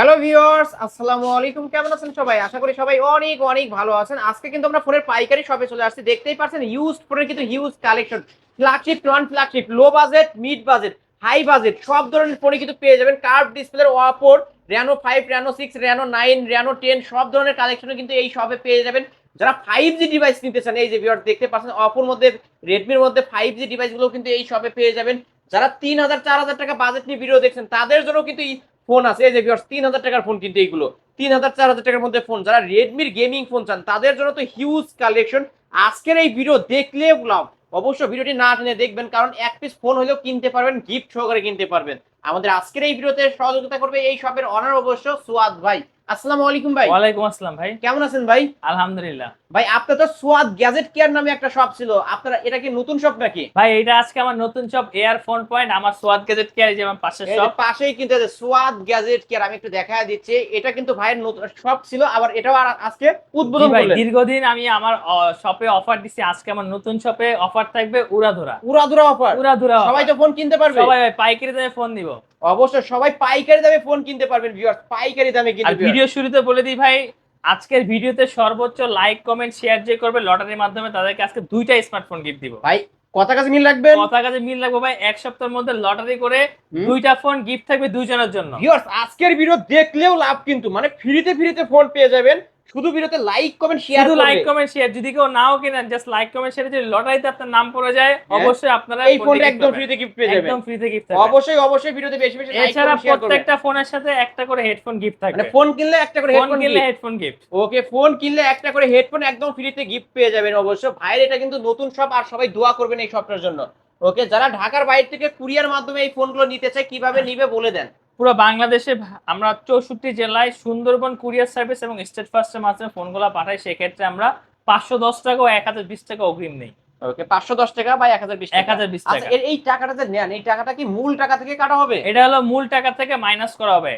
Hello viewers আসসালামু আলাইকুম কেমন আছেন সবাই? আশা করি সবাই অনেক অনেক ভালো আছেন। আজকে কিন্তু আমরা ফোনের পাইকারি শপে চলে আসছি। দেখতেই পাচ্ছেন ইউজ ফোনের কিন্তু huge collection flagship non flagship low budget mid budget high budget সব ধরনের ফোনে কিন্তু পেয়ে যাবেন। কার্ভ ডিসপ্লের ওয়াপোর Reno five Reno six Reno nine Reno ten সব ধরনের কালেকশন কিন্তু এই শপে পেয়ে যাবেন। যারা ফাইভ জি ডিভাইস নিতে চান, এই যে ভিউয়ার দেখতে পাচ্ছেন অপোর মধ্যে রেডমির মধ্যে ফাইভ জি ডিভাইসগুলো কিন্তু এই শপে পেয়ে যাবেন। যারা তিন হাজার, চার হাজার টাকা বাজেট নিয়ে ভিডিও দেখছেন, তাদের জন্য কিন্তু ফোন আছে। এই যে ভিউয়ার্স তিন হাজার টাকার ফোন কিন্তু এইগুলো। তিন হাজার, চার হাজার টাকার মধ্যে ফোন যারা রেডমির গেমিং ফোন চান, তাদের জন্য তো হিউজ কালেকশন আজকের এই ভিডিও দেখলে লাভ। অবশ্য ভিডিওটি না টেনে দেখবেন, কারণ এক পিস ফোন হলেও কিনতে পারবেন গিফট সহকারে কিনতে পারবেন। আমাদের আজকের এই ভিডিওতে সহযোগিতা করবে এই শপের অনার অবশ্য সুয়াদ ভাই। আসসালামু আলাইকুম ভাই। ওয়ালাইকুম আসসালাম ভাই। কেমন আছেন ভাই? আলহামদুলিল্লাহ। ভাই আপনার তো সোয়াদ গ্যাজেট কেয়ার নামে একটা শপ ছিল। আপনারা এটা কি নতুন শপ নাকি? ভাই এটা আজকে আমার নতুন শপ এয়ার ফোন পয়েন্ট আমার সোয়াদ গেজেট কেয়ার যে আমার যে শপ পাশেই কিন্তু আছে সোয়াদ গ্যাজেট কেয়ার আমি একটু দেখা দিচ্ছি। এটা কিন্তু ভাইয়ের নতুন শপ ছিল আবার এটাও আর আজকে উদ্বোধন ভাই করলেন। দীর্ঘদিন আমি আমার শপে অফার দিছি। আজকে আমার নতুন শপে অফার থাকবে উড়াধুরা। উড়াধুরা অফার উড়াধুরা সবাই তো ফোন কিনতে পারবে? সবাই ভাই পাইকারি দামে ফোন দিব। অবশ্যই সবাই পাইকারি দামে ফোন কিনতে পারবেন ভিউয়ার্স পাইকারি দামে কিনতে ভিডিও শুরুতে বলে দিই ভাই আজকের ভিডিওতে সর্বোচ্চ লাইক কমেন্ট শেয়ার যে করবে লটারির মাধ্যমে তাদেরকে আজকে দুইটা স্মার্টফোন গিফট দিব। ভাই কথা কাছে মিল রাখবেন? কথা কাছে মিল লাগবে ভাই এক সপ্তাহের মধ্যে লটারি করে দুইটা ফোন গিফট থাকবে দুইজনের জন্য। ভিউয়ার্স আজকের ভিডিও দেখলেও লাভ কিন্তু মানে ফ্রিতে ফ্রিতে ফোন পেয়ে যাবেন। শুধু ভিডিওতে লাইক কমেন্ট শেয়ার শুধু লাইক কমেন্ট শেয়ার যদি কেউ নাও কেনেন জাস্ট লাইক কমেন্ট শেয়ার যদি লটারিতে আপনার নাম পড়ে যায় অবশ্যই আপনারা এই ফোনটা একদম ফ্রিতে গিফট পেয়ে যাবেন। একদম ফ্রিতে গিফট অবশ্যই অবশ্যই ভিডিওতে বেশি বেশি লাইক এছাড়া প্রত্যেকটা ফোনের সাথে একটা করে হেডফোন গিফট মানে ফোন কিনলে একটা করে হেডফোন কিনলে হেডফোন গিফট ওকে ফোন কিনলে একটা করে হেডফোন একদম ফ্রিতে গিফট পেয়ে যাবেন অবশ্য। ভাইয়ের এটা কিন্তু নতুন শপ আর সবাই দোয়া করবেন এই শপটার জন্য। ওকে যারা ঢাকার বাইরে থেকে কুরিয়ার মাধ্যমে এই ফোনগুলো নিতে চায় কীভাবে নিবে বলে দেন। পুরো বাংলাদেশে আমরা চৌষট্টি জেলায় সুন্দরবন কুরিয়ার সার্ভিস এবং স্টেট ফার্স্টের মাধ্যমে ফোনগুলো পাঠাই, সেক্ষেত্রে আমরা পাঁচশো দশ টাকা ও এক হাজার বিশ টাকা অগ্রিম নেই। ওকে পাঁচশো দশ টাকা বা এক হাজার বিশ এক হাজার বিশ আচ্ছা টাকা। এই টাকাটা যে নেন এই টাকাটা কি মূল টাকা থেকে কাটা হবে? এটা হলো মূল টাকা থেকে মাইনাস করা হবে।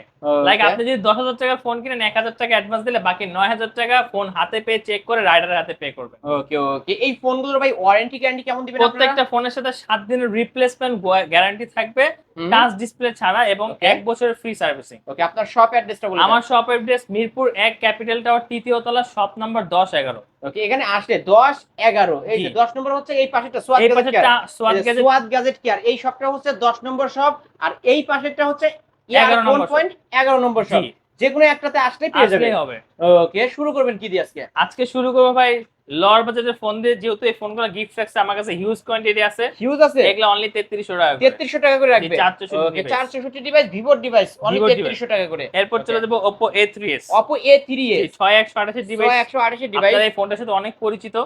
লাইক আপনি যদি দশ হাজার টাকার ফোন কিনেন এক হাজার টাকা অ্যাডভান্স দিলে বাকি নয় হাজার টাকা ফোন হাতে পেয়ে চেক করে রাইডারের হাতে পে করবেন। ওকে ওকে এই ফোনগুলোর ভাই ওয়ারেন্টি গ্যারান্টি কেমন দিবেন আপনারা? প্রত্যেকটা ফোনের সাথে সাত দিনের রিপ্লেসমেন্ট গ্যারান্টি থাকবে টাচ ডিসপ্লে ছাড়া এবং Okay. এক বছরের ফ্রি সার্ভিসিং ওকে আপনার শপ অ্যাড্রেসটা বলুন আমার শপ অ্যাড্রেস মিরপুর এক ক্যাপিটাল টাওয়ার তৃতীয় তলা শপ নাম্বার দশ এগারো। ওকে এখানে আসলে দশ এগারো। এই যে জি। দশ নম্বর হচ্ছে এই পাশেটা এই গ্যাজেট যে গ্যাজেট কেয়ার এই শপটা হচ্ছে দশ নম্বর শপ আর এই পাশেরটা হচ্ছে এগারো ফোন নম্বর shop। পয়েন্ট এগারো নম্বর শপ যে কোনো একটাতে আসলে পেয়ে যাবে ওকে শুরু করবেন কি দিয়ে আজকে? আজকে শুরু করব ভাই লর বাজারের ফোন দিয়ে যেহেতু এই ফোনগুলো গিফট রাখছে আমার কাছে হিউজ কোয়ান্টিটি আছে হিউজ আছে? এগুলো অনলি তেত্রিশশো টাকা করে। তেত্রিশশো টাকা করে রাখবে? জি, 464 ওকে device। চারশোষট্টি ডিভাইস ভিভোর ডিভাইস অনলি Vivo device। তেত্রিশশো টাকা করে। এরপর চলে যাব থ্রি এ ছয় একশো আঠাশি ডিভাইস একশো আঠাশি ডিভাইস আপনারা এই ফোনটার সাথে অনেক পরিচিত।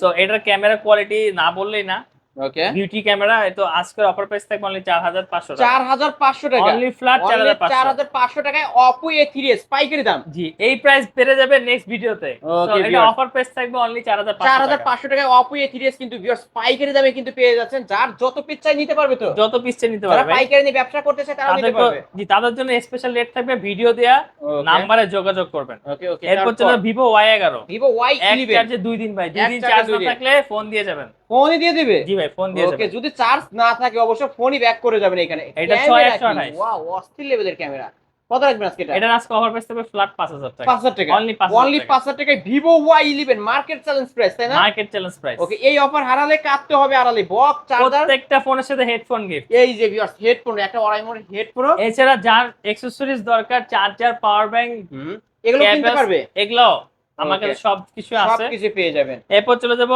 সো এটার ক্যামেরা কোয়ালিটি না বললেই না। ওকে বিউটি ক্যামেরা আজকের অফার প্রাইস থাকবে অনলি চার হাজার পাঁচশো চার হাজার পাঁচশো টাকা। অনলি ফ্ল্যাট চার Only হাজার চার পাঁচশো হাজার পাঁচশো টাকায় পাইকারি দাম। জি এই প্রাইস বেড়ে যাবে নেক্সট ভিডিওতে Okay, এটা অফার প্রাইস থাকবে অনলি চার হাজার চার হাজার পাঁচশো টাকায় কিন্তু ভিউয়ার্স পাইকারি দামে কিন্তু পেয়ে যাচ্ছেন। যার যত পিস চাই নিতে পারবে তো। যত পিস নিতে যারা পারবে। পাইকারি নিয়ে ব্যবসা করতে চায় তারা নিতে তাদের পারবে। জি তাদের জন্য স্পেশাল রেট থাকবে ভিডিও দেয়া নাম্বারে যোগাযোগ করবেন। ওকে ওকে এরপর চলে ভিভো ওয়াই এগারো। ভিভো ওয়াই এক ইলেভেন চার্জে দুই দিন ভাই। দুই দিন চার্জ না থাকলে ফোন দিয়ে যাবেন। ফোনই দিয়ে দিবে? জি ভাই ফোন দিয়ে ওকে যদি চার্জ না থাকে অবশ্য ফোনই ব্যাক করে যাবেন এখানে। এটা ক্যামেরা 6128 কি? ওয়াও অস্থির লেভেলের ক্যামেরা কত রাখবেন আজকে এটা? এটা আজকে অফার প্রাইস থাকবে ফ্ল্যাট পাঁচ হাজার টাকা। পাঁচ হাজার টাকা। অনলি পাঁচ অনলি পাঁচ হাজার টাকায় Vivo Y eleven market challenge price তাই না? মার্কেট চ্যালেঞ্জ প্রাইস ওকে এই অফার হারালে কাটতে হবে আড়ালে। বক্স চার্জার প্রত্যেকটা ফোনের সাথে হেডফোন গিফট এই যে ভিউয়ার্স হেডফোন একটা অরাইমোর হেডফোন এছাড়া যার অ্যাক্সেসরিজ দরকার চার্জার পাওয়ার ব্যাংক এগুলো কিনতে পারবে? এগুলো আমার. কাছে সব কিছু আছে। সবকিছু পেয়ে যাবেন। এরপর চলে যাব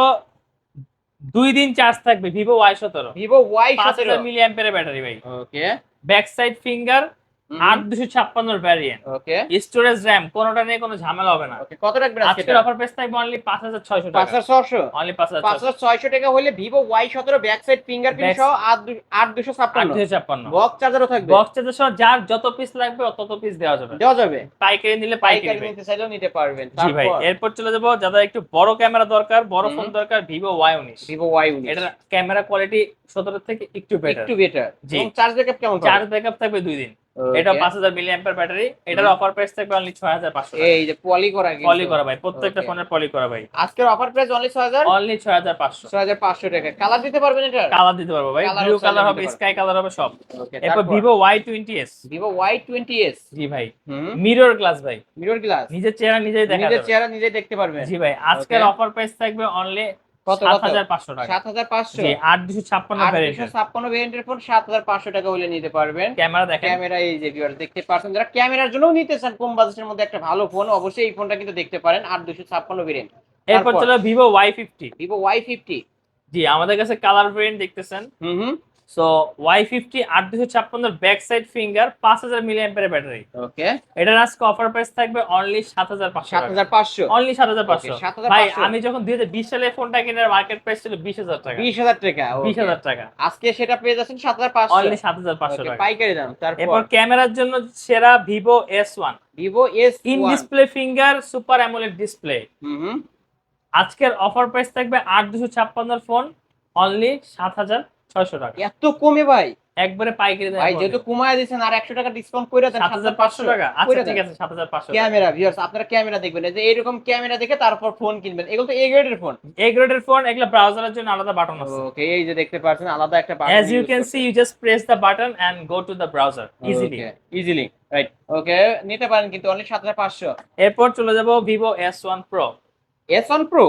দুই দিন চার্জ থাকবে ভিভো ওয়াই সতেরো। ভিভো ওয়াই সতেরো। মিলি অ্যাম্পের ব্যাটারি ভাই। ওকে ব্যাক সাইড ফিঙ্গার আট দুশো ছাপ্পান্নর ভ্যারিয়েন্ট ওকে। স্টোরেজ র্যাম কোনোটা নিয়ে কোনো ঝামেলা হবে না। ওকে কত রাখবেন আজকের অফার প্রাইস থাকবে অনলি পাঁচ হাজার ছয়শো পাঁচ হাজার ছশো অনলি পাঁচ হাজার পাঁচ হাজার ছয়শো টাকা হলে ভিভো ওয়াই সতেরো ব্যাক সাইড ফিঙ্গারপ্রিন্ট সহ আট দুশো ছাপ্পান্ন। দুশো ছাপ্পান্ন। বক্স চার্জারও থাকবে। বক্স চার্জার সহ যার যত পিস লাগবে তত পিস দেওয়া যাবে। দেওয়া যাবে। পাইকারি নিলে পাইকারি পাইকারি নিতে চাইলেও নিতে পারবেন। জি ভাই এরপর চলে যাব যাদের একটু বড় ক্যামেরা দরকার বড় ফোন দরকার ভিভো ওয়াই উনিশ। ভিভো ওয়াই উনিশ। এটার ক্যামেরা কোয়ালিটি সতেরো থেকে একটু বেটার একটু বেটার জি। চার্জ ব্যাকআপ কেমন চার্জ ব্যাকআপ থাকবে দুই দিন। এটা Okay. পাঁচ হাজার মিলি অ্যাম্পার ব্যাটারি এটার অফার প্রাইস থাকবে অনলি ছয় হাজার পাঁচশো এই যে পলি করা কিন্তু। পলি করা ভাই প্রত্যেকটা ফোনের পলি করা ভাই। আজকের অফার প্রাইস অনলি ছয় হাজার? অনলি ছয় হাজার পাঁচশো। ছয় হাজার পাঁচশো টাকা। কালার দিতে পারবেন এটা কালার দিতে পারব ভাই। ব্লু কালার হবে স্কাই কালার হবে সব। ওকে এরপর Vivo Y twenty S Vivo Y twenty S জি ভাই। মিরর গ্লাস ভাই। মিরর গ্লাস নিজের চেহারা নিজেই দেখা নিজের চেহারা নিজেই দেখতে পারবেন। জি ভাই আজকের অফার প্রাইস থাকবে অনলি ক্যামেরার জন্য নিতে চান কম বাজেটের মধ্যে একটা ভালো ফোন অবশ্যই এই ফোনটা কিন্তু দেখতে পারেন আট দুশো ছাপ্পান্ন ভেরিয়েন্ট এরপর চলো Vivo Y fifty Vivo Y fifty জি আমাদের কাছে কালার ভেরিয়েন্ট দেখতেছেন। হুম হুম। সো ওয়াই ফিফটি আট দুশো ছাপ্পান্ন ব্যাক সাইড ফিঙ্গার পাঁচ হাজার মিলি অ্যাম্পের ব্যাটারি ওকে এটার আজকে অফার প্রাইস থাকবে অনলি সাত হাজার পাঁচশো সাত হাজার পাঁচশো। অনলি সাত হাজার পাঁচশো। ভাই আমি যখন দুই হাজার বিশ সালে ফোনটা কেনার মার্কেট প্রাইস ছিল বিশ হাজার টাকা। বিশ হাজার টাকা বিশ হাজার টাকা। আজকে সেটা পেয়ে যাচ্ছেন সাত হাজার পাঁচশো। অনলি সাত হাজার পাঁচশো টাকা। পাইকারি দাম। তারপর? ক্যামেরার জন্য সেরা Vivo S one Vivo S in display finger super AMOLED display আজকের অফার প্রাইস থাকবে আট দুশো ছাপ্পান্নর ফোন অনলি সাত হাজার ছয়শো টাকা। এত কমে ভাই। একবারে পাইকারি ভাই যেহেতু কমায় দিয়েছেন আর একশো টাকা ডিসকাউন্ট করে দেন সাত হাজার পাঁচশো টাকা। আচ্ছা ঠিক আছে সাত হাজার পাঁচশো ক্যামেরা ভিউয়ার্স আপনারা ক্যামেরা দেখবেন। যে এরকম ক্যামেরা দেখে তারপর ফোন কিনবেন। এগুলো তো এ গ্রেডের ফোন এ গ্রেডের ফোন এগুলো ব্রাউজারের জন্য আলাদা বাটন আছে। ওকে এই যে দেখতে পাচ্ছেন আলাদা একটা as you can see you just press the button and go to the browser easily. Easily right okay নিতে পারেন কিন্তু অনলি সাত হাজার পাঁচশো। এরপর চলে যাব Vivo S one Pro S one Pro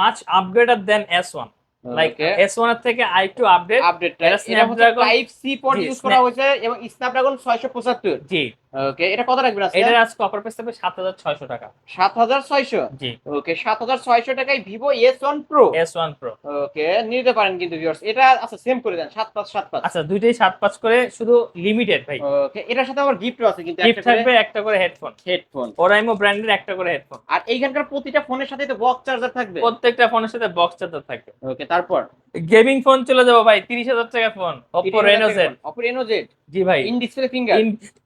much upgraded then S one like S ওয়ানের থেকে i2 আপডেট আপডেট এটা Snapdragon type C port use করা হয়েছে এবং স্ন্যাপড্রাগন 675 জি। ওকে এটা কত রাখবেন আজকে? এটার আজকে অফার প্রাইস থাকবে সাত হাজার ছয়শো টাকা। 7600 জি। ওকে 7600 টাকায় Vivo S one Pro S one okay নিতে পারেন কিন্তু ভিউয়ার্স এটা আচ্ছা সেম করে দেন 7575 আচ্ছা দুইটাই সাত পাঁচ করে শুধু লিমিটেড ভাই। ওকে এটার সাথে আবার আছে কিন্তু গিফট থাকবে একটা করে হেডফোন হেডফোন ওরাইমো ব্র্যান্ডের একটা করে হেডফোন আর এইখানকার প্রতিটা ফোনের সাথে তো বক্স চার্জার থাকবে। প্রত্যেকটা ফোনের সাথে বক্স চার্জার থাকবে। ওকে তারপর? গেমিং ফোন চলে যাব ভাই তিরিশ হাজার টাকা phone Oppo Reno Z Oppo Reno Z জি ভাই। In display finger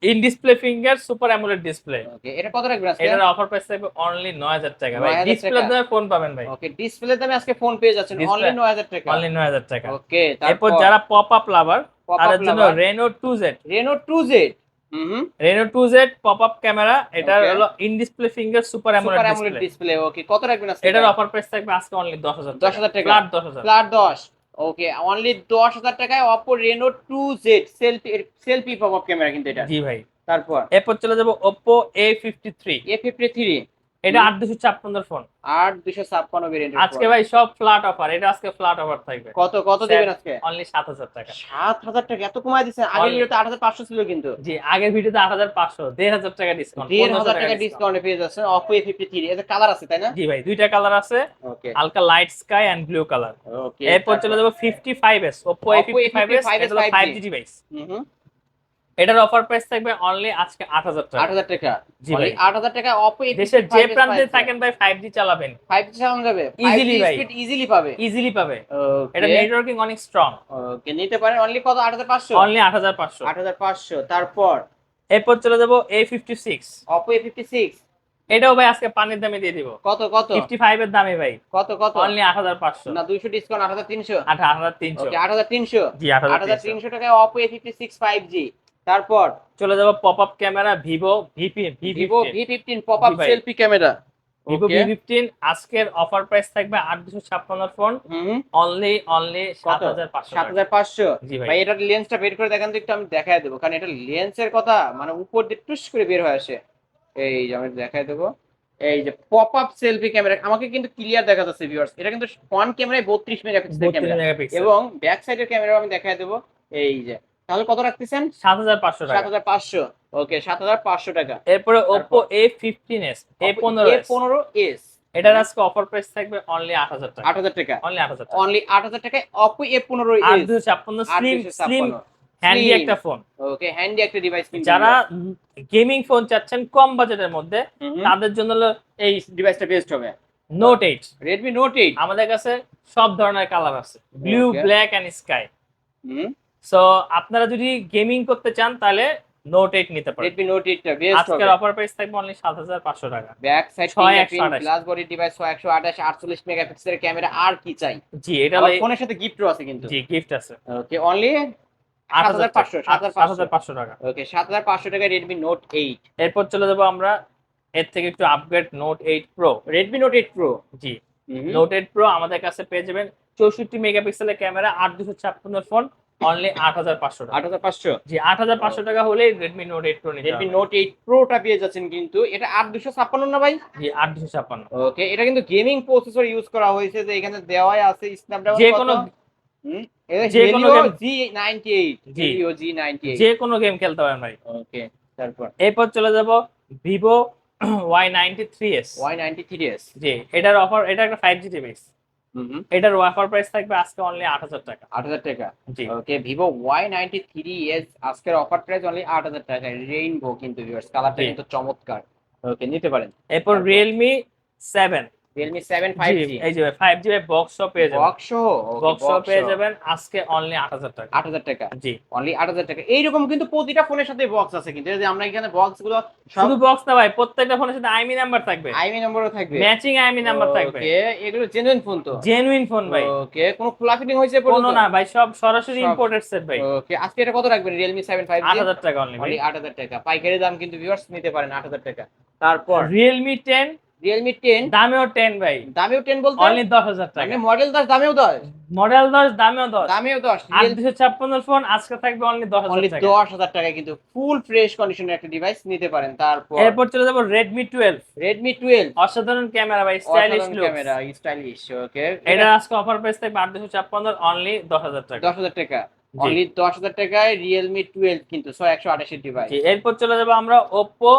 in display finger super AMOLED display okay এটা কত রাখবেন আজকে? এটার অফার প্রাইস থাকবে অনলি নয় হাজার টাকা। ভাই ডিসপ্লে। দামে ফোন পাবেন ভাই। ওকে ডিসপ্লে দামে আজকে ফোন পেয়ে যাচ্ছেন অনলি 9000 টাকা। অনলি নয় হাজার টাকা। ওকে তারপর যারা পপ আপ লাভার তাদের জন্য। Reno two Z Reno 2Z হুম Reno two Z pop up camera এটা. হলো in display finger super AMOLED display okay কত রাখবেন আজকে? এটার অফার প্রাইস থাকবে আজকে অনলি দশ হাজার 10,000 টাকা। ফ্ল্যাট দশ হাজার। ফ্ল্যাট 10 ওকে অনলি 10000 টাকায় Oppo Reno 2Z selfie selfie pop up camera কিন্তু এটা। জি ভাই। তারপর? এরপর চলে যাব Oppo A fifty three A53? এটা। আট দুশো ছাপ্পান্নর ফোন। আট 8256 ভেরিয়েন্ট আজকে ভাই সব ফ্ল্যাট অফার এটা আজকে ফ্ল্যাট অফার থাকবে। কত কত দিবেন আজকে? অনলি সাত হাজার টাকা। 7000 টাকা এত কমায় দিয়েছেন আগে ভিডিওতে 8500 ছিল কিন্তু। জি আগের ভিডিওতে আট হাজার পাঁচশো দেড় হাজার টাকা ডিসকাউন্ট দেড় হাজার টাকা ডিসকাউন্টে পেয়ে যাচ্ছেন Oppo A53 এতে কালার আছে তাই না? জি ভাই দুইটা কালার আছে। ওকে হালকা light sky and blue colour okay এরপর চলে যাব fifty five S Oppo A Oppo fifty five S A55s এটা 5G ফাইভ জি ডিভাইস হুম। এটার অফার প্রাইস থাকবে অনলি আজকে আট হাজার টাকা 8000 টাকা জি ভাই। আট হাজার টাকা Oppo A55s দেশের যে প্রান্তে থাকেন ভাই ফাইভ জি চালাবেন 5G চালানো যাবে Easily ভাই। স্পিড ইজিলি পাবে ইজিলি পাবে এটা নেটওয়ার্কিং অনেক স্ট্রং ওকে নিতে পারেন অনলি কত 8500 অনলি আট হাজার পাঁচশো 8500 তারপর এরপর চলে যাব A fifty six Oppo A56 এটাও ভাই আজকে পানির দামে দিয়ে দিব কত কত ফিফটি ফাইভ এর দামে ভাই কত কত অনলি আট হাজার পাঁচশো না 200 ডিসকাউন্ট 8300 আট হাজার তিনশো ওকে 8300 জি আট হাজার তিনশো 8300 টাকায় Oppo A56 5G তারপর চলে যাব পপ আপ ক্যামেরা ভিভো ভিপি Vivo V15 পপআপ জি ভাই। Selfie camera Vivo V fifteen আজকের অফার প্রাইস থাকবে আট দুশো ছাপ্পান্ন ফোন অনলি অনলি সাত হাজার পাঁচশো 7500 জি ভাই। ভাই এটার লেন্সটা বের করে দেখান তো একটু আমি দেখায় দেবো। কারণ এটা লেন্সের কথা মানে উপর দিয়ে টুস করে বের হয়ে আসে। এই যে আমি দেখায় দেবো। এই যে পপ আপ সেলফি ক্যামেরা আমাকে কিন্তু ক্লিয়ার দেখা যাচ্ছে ভিউয়ার্স এটা কিন্তু ফ্রন্ট ক্যামেরায় 32 মেগাপিক্সেল। ক্যামেরা এবং ব্যাক সাইডের ক্যামেরা আমি দেখায় দেবো। এই যে তাহলে কত রাখতেছেন? সাত হাজার পাঁচশো টাকা। 7500 ওকে 7500 টাকা। এরপরে Oppo A fifteen S A পনেরো এস পনেরো এস এটার আজকে অফার প্রাইস থাকবে অনলি আট হাজার টাকা। আট হাজার টাকা। অনলি আট হাজার টাকা। অনলি আট হাজার টাকায় অপো এ পনেরো আট দুশো ছাপ্পান্ন স্লিম স্লিম হ্যান্ডি একটা ফোন ওকে হ্যান্ডি একটা ডিভাইস যারা গেমিং ফোন চাচ্ছেন কম বাজেটের মধ্যে তাদের জন্য হলো এই ডিভাইসটা বেস্ট হবে। Note eight Redmi Note eight আমাদের কাছে সব ধরনের কালার আছে। Blue black and sky so আপনারা যদি গেমিং করতে চান তাহলে নোট এইট নিতে পারেন। রেডমি নোট এইটটা বেস্ট আজকের অফার প্রাইস থাকবে অনলি সাত হাজার পাঁচশো টাকা। ব্যাক সাইড ছয় একশো ফিঙ্গারপ্রিন্ট আঠাশ। গ্লাস বডি ডিভাইস 128 48 মেগাপিক্সেলের ক্যামেরা আর কি চাই? জি এটা ফোনের সাথে গিফটও আছে কিন্তু। জি গিফট আছে। ওকে অনলি আট সাত হাজার পাঁচশো সাত হাজার সাত পাঁচশো। হাজার পাঁচশো টাকা। ওকে সাত হাজার পাঁচশো টাকা রেডমি নোট এইট এরপর চলে যাব আমরা এর থেকে একটু upgrade Note eight Pro Redmi Note eight Pro জি। নোট এইট প্রো আমাদের কাছে পেয়ে যাবেন চৌষট্টি মেগাপিক্সেলের ক্যামেরা আট দুশো ছাপ্পান্ন ফোন। অনলি আট হাজার পাঁচশো টাকা। আট হাজার পাঁচশো? জি আট হাজার পাঁচশো টাকা হলেই রেডমি নোট এইট প্রো নিতে রেডমি হবে। নোট এইট প্রোটা পেয়ে যাচ্ছেন কিন্তু এটা আট দুশো ছাপ্পান্ন না ভাই? জি আট দুশো ছাপ্পান্ন। ওকে এটা কিন্তু গেমিং প্রসেসর ইউজ করা হয়েছে যে এখানে দেওয়াই আছে স্ন্যাপড্রাগন যে কোনো যে কোনো জি। জি নাইনটি এইট যে কোনো গেম খেলতে পারেন ভাই। ওকে তারপর? এরপর চলে যাব Vivo Y ninety three S Y ninety three S G এটার অফার এটা একটা ফাইভ জি ডিভাইস এটার ওয়াফার প্রাইস থাকবে আজকে অনলি আট হাজার টাকা। আট হাজার টাকা। জি। Okay Vivo Y ninety three S আজকের অফার প্রাইস অনলি আট হাজার টাকা। রেইনবো কিন্তু ভিউয়ার্স কালারটা কিন্তু চমৎকার। ওকে নিতে পারেন। এরপর Realme seven Realme seven five G এই যে ফাইভ জি বক্স পেয়ে যাবেন। বক্স সহ বক্স পেয়ে যাবেন আজকে অনলি আট হাজার টাকা। আট হাজার টাকা? জি। অনলি আট হাজার টাকা। এইরকম কিন্তু প্রতিটা ফোনের সাথে বক্স আছে কিন্তু। এই যে আমরা এখানে বক্সগুলো শুধু বক্স না ভাই প্রত্যেকটা ফোনের সাথে আইমি নাম্বার থাকবে। আইমি নম্বরও থাকবে। ম্যাচিং আইমি নাম্বার থাকবে। ওকে এগুলো জেনুইন ফোন তো? জেনুইন ফোন ভাই। ওকে কোনো খোলা ফিটিং হয়েছে কোনো না ভাই সব সরাসরি। ইম্পোর্টেড সেট ভাই। ওকে আজকে এটা কত রাখবেন? রিয়েলমি সেভেন ফাইভ আট হাজার টাকা অনলি ভাই। অনলি আট হাজার টাকা। পাইকারি দাম কিন্তু ভিউয়ার্স নিতে পারেন আট হাজার টাকা। তারপর রিয়েলমি টেন রিয়েলমি টেন দামেও টেন ভাই। দামেও টেন বলতে? অনলি দশ হাজার টাকা। মানে মডেল দশ দামেও দশ? মডেল দশ দামেও দশ। দামেও দশ। আট দুশো ছাপ্পান্ন ফোন আজকে থাকবে অনলি দশ অনলি দশ হাজার টাকায় কিন্তু ফুল ফ্রেশ কন্ডিশনের একটা ডিভাইস নিতে পারেন। তারপর এরপর চলে যাব রেডমি টুয়েলভ রেডমি টুয়েলভ অসাধারণ ক্যামেরা ভাই স্টাইলিশ ক্যামেরা স্টাইলিশ ওকে এটা আজকে অফার প্রাইস থাকবে আট দুশো ছাপ্পান্ন অনলি দশ হাজার টাকা। দশ হাজার টাকা। অনলি দশ হাজার টাকায় রিয়েলমি টুয়েলভ কিন্তু ছয় একশো আঠাশের ডিভাইস এরপর চলে যাব আমরা ওপ্পো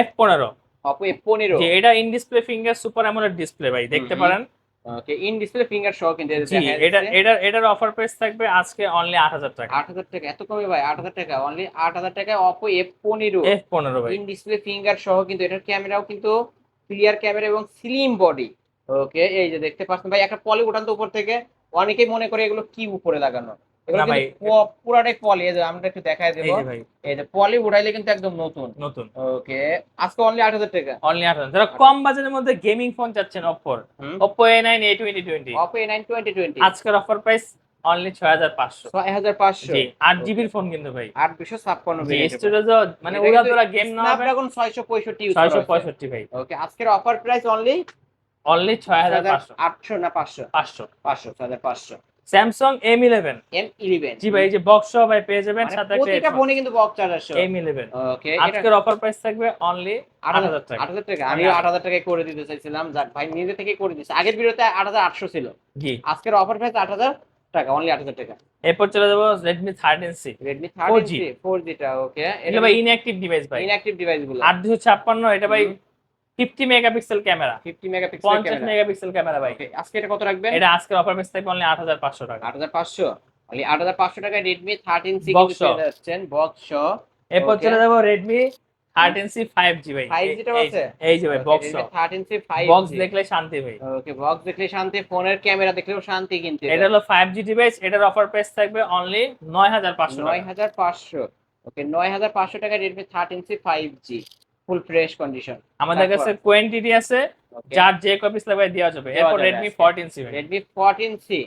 এফ পনেরো। অপো এ পনেরো। যে এটা in display finger super AMOLED display ভাই দেখতে পারেন। ওকে ইন ডিসপ্লে ফিঙ্গার সহ কিন্তু জি এটা এটার এটার অফার প্রাইস থাকবে আজকে অনলি আট হাজার টাকা। আট হাজার টাকা এত কমে ভাই আট হাজার টাকা অনলি আট হাজার টাকায় অপো এফ পনেরো। এফ পনেরো ভাই। ইন ডিসপ্লে ফিঙ্গার সহ কিন্তু এটার ক্যামেরাও কিন্তু ক্লিয়ার ক্যামেরা এবং স্লিম বডি ওকে এই যে দেখতে পাচ্ছেন ভাই একটা পলি উঠান তো উপর থেকে। অনেকেই মনে করে এগুলো কি উপরে লাগানো? এগুলো কিন্তু পুরাটাই পলি এই যে আমরা একটু দেখাই দেবো। এই যে পলি উঠাইলে কিন্তু একদম নতুন। নতুন। ওকে আজকে অনলি আট হাজার টাকা। অনলি আট হাজার। যারা কম বাজেটের মধ্যে গেমিং ফোন চাচ্ছেন A twenty Oppo A nine twenty twenty আজকের অফার প্রাইস অনলি ছয় হাজার পাঁচশো। ছয় হাজার পাঁচশো। জি আট জিবির ফোন কিন্তু ভাই। আট দুশো ছাপ্পান্ন জি স্টোরেজ মানে ওরা তোরা গেম না হবে ছয়শো পঁয়ষট্টি ইউজ ছয়শো পঁয়ষট্টি ভাই। ওকে আজকের অফার প্রাইস অনলি অনলি ছয় হাজার পাঁচশো। আটশো না পাঁচশো। পাঁচশো। পাঁচশো ছয় হাজার পাঁচশো। Samsung M eleven M eleven জি ভাই এই যে বক্স সহ ভাই পেয়ে যাবেন সাথে মানে প্রতিটা একটা ফোনে কিন্তু বক্স চার্জার সহ। এম ইলেভেন ওকে আজকের অফার প্রাইস থাকবে অনলি আট হাজার টাকা। আট হাজার টাকা। আমি আমি আট হাজার টাকায় করে দিতে চাইছিলাম। যাক ভাই নিজে থেকে করে দিচ্ছে আগের ভিডিওতে আট হাজার আটশো ছিল। জি। আজকের অফার প্রাইস আট হাজার টাকা অনলি আট হাজার টাকা। এরপর চলে যাব Redmi thirteen C Redmi 4G thirty four জিটা okay এটা ভাই ইনঅ্যাক্টিভ ডিভাইস ভাই। ইনঅ্যাক্টিভ ডিভাইসগুলো। আট দুশো ছাপ্পান্ন এটা ভাই 50 megapixel camera. 50 megapixel camera. 50 megapixel camera ভাই। আজকে এটা কত রাখবেন? এটা আজকের অফার প্রাইস থাকবে অনলি 8500 টাকা। 8500 অনলি 8500 টাকায় Redmi 13C কিন্তু পেয়ে যাচ্ছেন বক্স সহ এরপর চলে যাব Redmi 13C 5G ভাই। 5G টা আছে? এই যে ভাই বক্স 13C 5G বক্স দেখলে শান্তি ভাই। ওকে বক্স দেখলে শান্তি ফোনের ক্যামেরা দেখলেও শান্তি কিন্তু এটা হলো 5G ডিভাইস এটার অফার প্রাইস থাকবে অনলি 9500 9500 ওকে 9500 টাকায় Redmi 13C 5G full fresh condition. আমাদের কাছে কোয়ান্টিটি আছে যার যে কপিস লাগবে দেওয়া যাবে। এরপর রেডমি আজকে। ফোরটিন সি ভাই। রেডমি ফোরটিন সি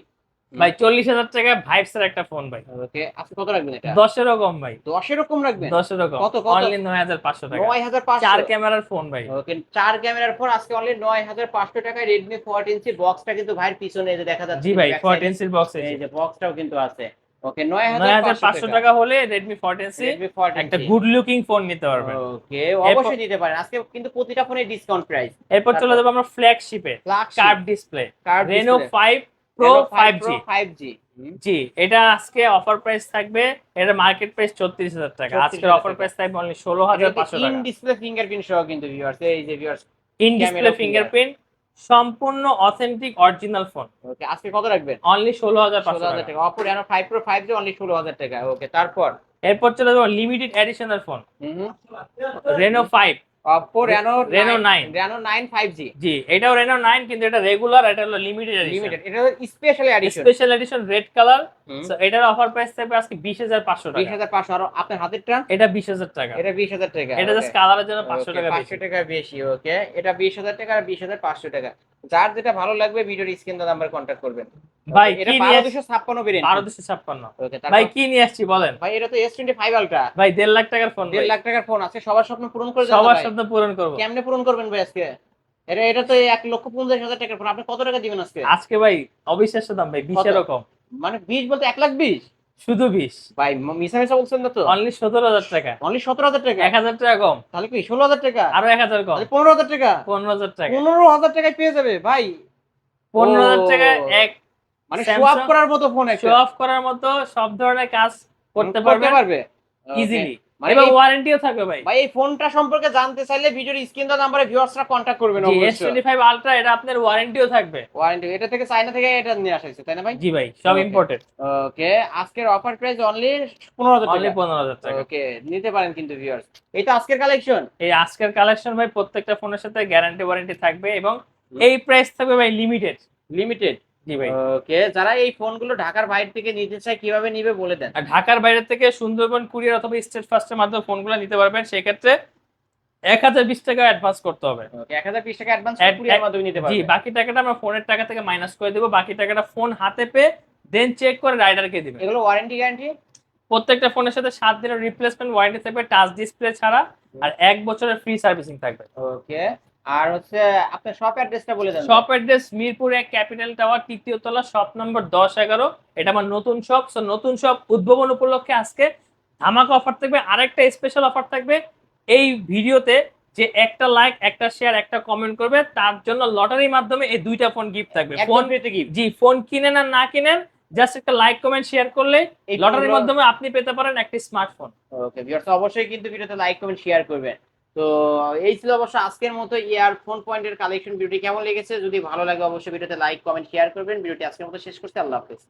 ভাই চল্লিশ হাজার টাকায় ভাইবসের একটা ফোন ভাই। ওকে আজকে কত রাখবেন এটা? দশেরও কম ভাই। দশেরও কম রাখবেন? দশেরও কম। কত, কত? অনলি নয় হাজার পাঁচশো টাকা। নয় হাজার পাঁচশো। চার ক্যামেরার ফোন ভাই। ওকে চার ক্যামেরার ফোন আজকে অনলি নয় হাজার পাঁচশো টাকায় রেডমি ফোরটিন সি বক্সটা কিন্তু ভাইয়ের পিছনে এই যে দেখা যাচ্ছে জি ভাই back side এ। ফোরটিন সির বক্স এই যে। বক্সটাও কিন্তু আছে। ওকে নয় নয় হাজার হাজার পাঁচশো টাকা। হলে সি রেডমি একটা গুড লুকিং ফোন নিতে পারবেন। ওকে অবশ্যই নিতে পারেন। আজকে কিন্তু প্রতিটা ফোনে ডিসকাউন্ট প্রাইস এরপর চলে যাব আমরা ফ্ল্যাগশিপে curve display curve Reno five Pro five G এটা আজকে অফার প্রাইস থাকবে। এটা মার্কেট প্রাইস চৌত্রিশ হাজার টাকা। আজকের অফার প্রাইস থাকবে অনলি ষোলো হাজার পাঁচশো ইন ডিসপ্লে ফিঙ্গারপ্রিন্ট সহ কিন্তু ভিউয়ার্স এই যে ভিউয়ার্স ইন ডিসপ্লে ফিঙ্গারপ্রিন্ট সম্পূর্ণ অথেন্টিক অরিজিনাল ফোন ওকে আজকে কত রাখবেন? অনলি ষোলো হাজার ষোলো হাজার টাকা। Oppo Reno five Pro five G only ষোলো হাজার টাকা। ওকে তারপর? এরপর চলে যাব limited additional phone Reno five Reno Reno 9 Reno nine five G জি এটাও রেনো নাইন কিন্তু এটা রেগুলার এটা হলো লিমিটেড লিমিটেড এটা এটা special edition special edition red colour এটার অফার প্রাইস থাকবে আজকে বিশ হাজার পাঁচশো বিশ টাকা হাজার পাঁচশো আর আপনার হাতেরটা এটা বিশ হাজার টাকা। এটা বিশ হাজার টাকা এটা. জাস্ট কালারের জন্য পাঁচশো Okay, টাকা বেশি। পাঁচশো টাকা বেশি ওকে এটা বিশ হাজার টাকা আর বিশ হাজার পাঁচশো টাকা। যার যেটা ভালো লাগবে ভিডিওর স্ক্রিন নাম্বার কন্ট্যাক্ট করবেন। ভাই এটা কি বারো নিয়ে দুশো ছাপ্পান্ন ভেরিয়েন্ট বারো দুশো ছাপ্পান্ন। ওকে ভাই কি নিয়ে আসছি বলেন? ভাই এটা তো এস টোয়েন্টি ফাইভ আলট্রা ভাই দেড় লাখ টাকার ফোন দেড় লাখ টাকার ফোন আছে। সবার স্বপ্ন পূরণ করে সবার স্বপ্ন পূরণ করব। কেমনে পূরণ করবেন ভাই আজকে? এটা এটা তো এক লক্ষ পঞ্চাশ হাজার টাকার ফোন আপনি কত টাকা দিবেন আজকে? আজকে ভাই অবিশ্বাস্য দাম ভাই বিশ কত? এরকম। মানে বিশ বলতে এক লাখ বিশ? শুধু বিশ। ভাই মিস মিশা বলছেন না তো? অনলি সতেরো হাজার টাকা। অনলি সতেরো হাজার টাকা? এক হাজার টাকা কম। তাহলে কি ষোলো হাজার টাকা? আরও এক হাজার কম। পনেরো হাজার টাকা? পনেরো হাজার টাকা। পনেরো হাজার টাকায় পেয়ে যাবে ভাই। পনেরো হাজার। টাকা এক মানে শো অফ করার মতো ফোন শো অফ করার মতো সব ধরনের কাজ করতে পারবে। ইজিলি মানে ওয়ারেন্টিও থাকবে ভাই। ভাই এই ফোনটা সম্পর্কে জানতে চাইলে ভিডিওর স্ক্রিন দেওয়া নাম্বারে ভিউয়ার্সরা করবেন অবশ্যই। আলট্রা এটা আপনার ওয়ারেন্টিও থাকবে। ওয়ারেন্টি এটা থেকে চায়না থেকে এটা নিয়ে আসা হয়েছে তাই না ভাই? জি ভাই সব. ওকে আজকের অফার প্রাইস অনলি টাকা। ওকে নিতে পারেন কিন্তু ভিউয়ার্স তো আজকের কালেকশন এই আজকের কালেকশন ভাই প্রত্যেকটা ফোনের সাথে গ্যারান্টি ওয়ারেন্টি থাকবে এবং এই প্রাইস থাকবে ভাই লিমিটেড লিমিটেড ওকে যারা এই ফোনগুলো ঢাকার বাইরে থেকে নিতে চায় কীভাবে নিবে বলে দেন? আর ঢাকার বাইরে থেকে সুন্দরবন কুরিয়ার অথবা স্টেট ফার্স্টের মাধ্যমে ফোনগুলো নিতে পারবেন সেক্ষেত্রে এক হাজার বিশ টাকা অ্যাডভান্স করতে হবে। এক হাজার বিশ টাকা অ্যাডভান্স কুরিয়ার মাধ্যমে নিতে জি পারবে বাকি টাকাটা আমরা ফোনের টাকা থেকে মাইনাস করে দেবো বাকি টাকাটা ফোন হাতে পেয়ে দেন চেক করে রাইডারকে দিবে এগুলো ওয়ারেন্টি গ্যারান্টি প্রত্যেকটা ফোনের সাথে সাত দিনের রিপ্লেসমেন্ট ওয়ারেন্টি থাকবে টাচ ডিসপ্লে ছাড়া আর এক বছরের ফ্রি সার্ভিসিং থাকবে। ওকে আর হচ্ছে আপনার শপ অ্যাড্রেসটা বলে দেন। শপ অ্যাড্রেস মিরপুর এক ক্যাপিটাল টাওয়ার তৃতীয় তলা শপ নম্বর দশ এগারো। এটা আমার নতুন শপ সো নতুন শপ উদ্ভাবন উপলক্ষে আজকে ধামাকা অফার থাকবে। আরেকটা স্পেশাল অফার থাকবে এই ভিডিওতে যে একটা লাইক একটা শেয়ার একটা কমেন্ট করবে। তার জন্য লটারির মাধ্যমে এই দুইটা ফোন গিফট থাকবে। ফোন ফ্রিতে গিফট জি ফোন কিনেন আর না কিনেন জাস্ট একটা লাইক কমেন্ট শেয়ার করলে এই লটারির মাধ্যমে আপনি পেতে পারেন একটি স্মার্টফোন ওকে ভিউয়ার্স অবশ্যই কিন্তু ভিডিওতে লাইক কমেন্ট শেয়ার করবেন। তো এই ছিল অবশ্য আজকের মতো ইয়ারফোন পয়েন্টের কালেকশন ভিডিওটি কেমন লেগেছে? যদি ভালো লাগে, অবশ্যই ভিডিওতে লাইক কমেন্ট শেয়ার করবেন। ভিডিওটি আজকের মতো শেষ করছি। আল্লাহ হাফেজ।